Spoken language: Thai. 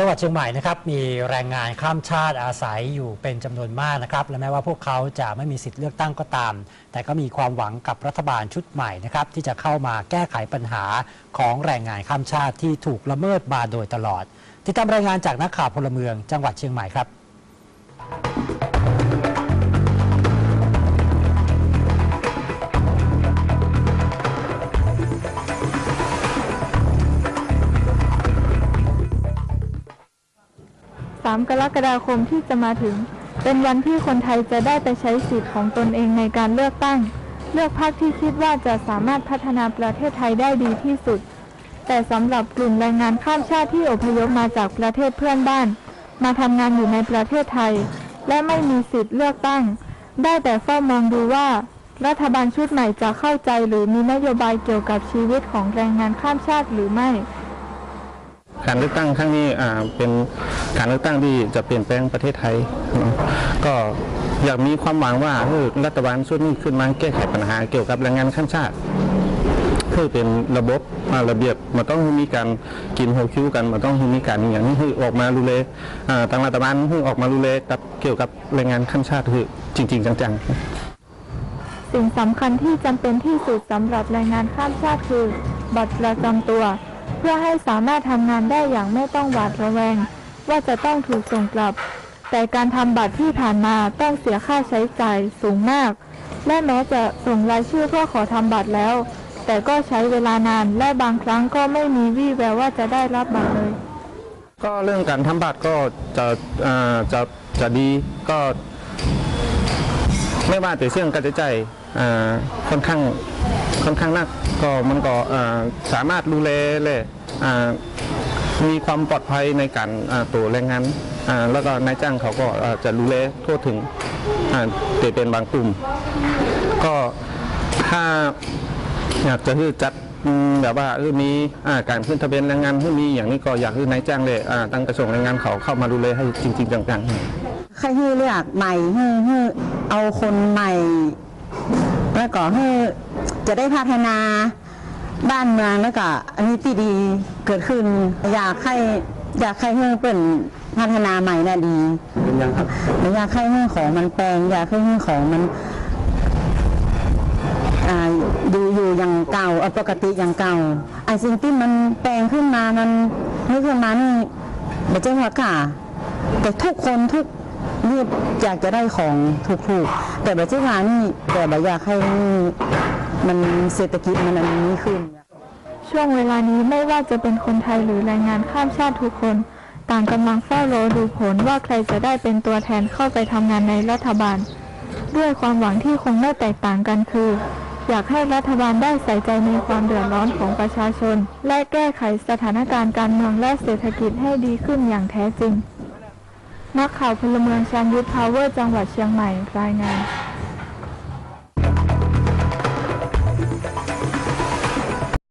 จังหวัดเชียงใหม่นะครับมีแรงงานข้ามชาติอาศัยอยู่เป็นจำนวนมากนะครับและแม้ว่าพวกเขาจะไม่มีสิทธิ์เลือกตั้งก็ตาม แต่ก็มีความหวังกับรัฐบาลชุดใหม่นะครับที่จะเข้ามาแก้ไขปัญหาของแรงงานข้ามชาติที่ถูกละเมิดมาโดยตลอด ติดตามรายงานจากนักข่าวพลเมืองจังหวัดเชียงใหม่ครับ 3 กรกฎาคมที่จะมาถึง เป็นวันที่คนไทยจะได้ไปใช้สิทธิ์ของตนเองในการเลือกตั้ง เลือกพรรคที่คิดว่าจะสามารถพัฒนาประเทศไทยได้ดีที่สุด แต่สำหรับกลุ่มแรงงานข้ามชาติที่อพยพมาจากประเทศเพื่อนบ้าน มาทำงานอยู่ในประเทศไทย และไม่มีสิทธิ์เลือกตั้ง ได้แต่เฝ้ามองดูว่า รัฐบาลชุดใหม่จะเข้าใจหรือมีนโยบายเกี่ยวกับชีวิตของแรงงานข้ามชาติหรือไม่ การเลือกตั้งครั้งนี้เป็นการเลือกตั้งที่จะเปลี่ยนแปลงประเทศไทย ก็อยากมีความหวังว่ารัฐบาลชุดนี้ขึ้นมาแก้ไขปัญหาเกี่ยวกับแรงงานข้ามชาติคือเป็นระบบอ่าระเบียบมันต้องมีการกินหัวคิวกันมันต้องมีการอย่างนี้คือออกมาดูแลอ่าทางรัฐบาลคือออกมาดูแลกับเกี่ยวกับแรงงานข้ามชาติคือจริง ๆ จังๆ สิ่งสำคัญที่จำเป็นที่สุดสำหรับแรงงานข้ามชาติคือ บัตรประจำตัว เพื่อให้สามารถทำงานได้อย่างไม่ต้องหวาดระแวง ว่าจะต้องถูกส่งกลับ แต่การทำบัตรที่ผ่านมาต้องเสียค่าใช้จ่ายสูงมาก และแม้จะส่งรายชื่อเพื่อขอทำบัตรแล้ว แต่ก็ใช้เวลานานและบางครั้งก็ไม่มีวี่แววว่าจะได้รับบัตรเลย ก็เรื่องการทำบัตรก็จะจะจะดีก็ ไม่ว่าแต่เรื่องการใช้จ่ายค่อนข้างค่อนข้างหนักก็มันก็สามารถดูแลเลยมีความปลอดภัยในการตัวแรงงานแล้วก็นายจ้างเขาก็จะดูแลทั่วถึงแต่เป็นบางกลุ่ม ก็ถ้าอยากจะคือจัดแบบว่าเออมีการขึ้นทะเบียนแรงงานมีอย่างนี้ก็อยากให้นายจ้างเลยตั้งกระทรวงแรงงานเขาเข้ามาดูแลให้จริง ๆ จังๆ ใครให้เลือกใหม่ให้ให้เอาคนใหม่ แล้วก็ให้จะได้พัฒนาบ้านเมืองแล้วก็อันนี้ที่ดีเกิดขึ้น อยากให้อยากให้เรื่องเป็นพัฒนาใหม่น่ะดีเป็นยังครับอยากให้เรื่องของมันแปลง อยากให้เรื่องของมันอ่าดูอยู่อย่างเก่าเอาปกติอย่างเก่าไอ้สิ่งที่มันแปลงขึ้นมามันนี่ขึ้นมานี่ไม่ใช่ว่าก่าแต่ทุกคนทุก นี่อยากจะได้ของถูกๆ แต่แบบเจ้าหานี่แต่แบบอยากให้มันเศรษฐกิจมันอันนี้ขึ้น ช่วงเวลานี้ไม่ว่าจะเป็นคนไทยหรือแรงงานข้ามชาติทุกคน ต่างกำลังเฝ้ารอดูผลว่าใครจะได้เป็นตัวแทนเข้าไปทำงานในรัฐบาล ด้วยความหวังที่คงไม่แตกต่างกันคือ อยากให้รัฐบาลได้ใส่ใจในความเดือดร้อนของประชาชน และแก้ไขสถานการณ์การเมืองและเศรษฐกิจให้ดีขึ้นอย่างแท้จริง นักข่าวพลเมืองชังยุทธพาวเวอร์จังหวัดเชียงใหม่รายงาน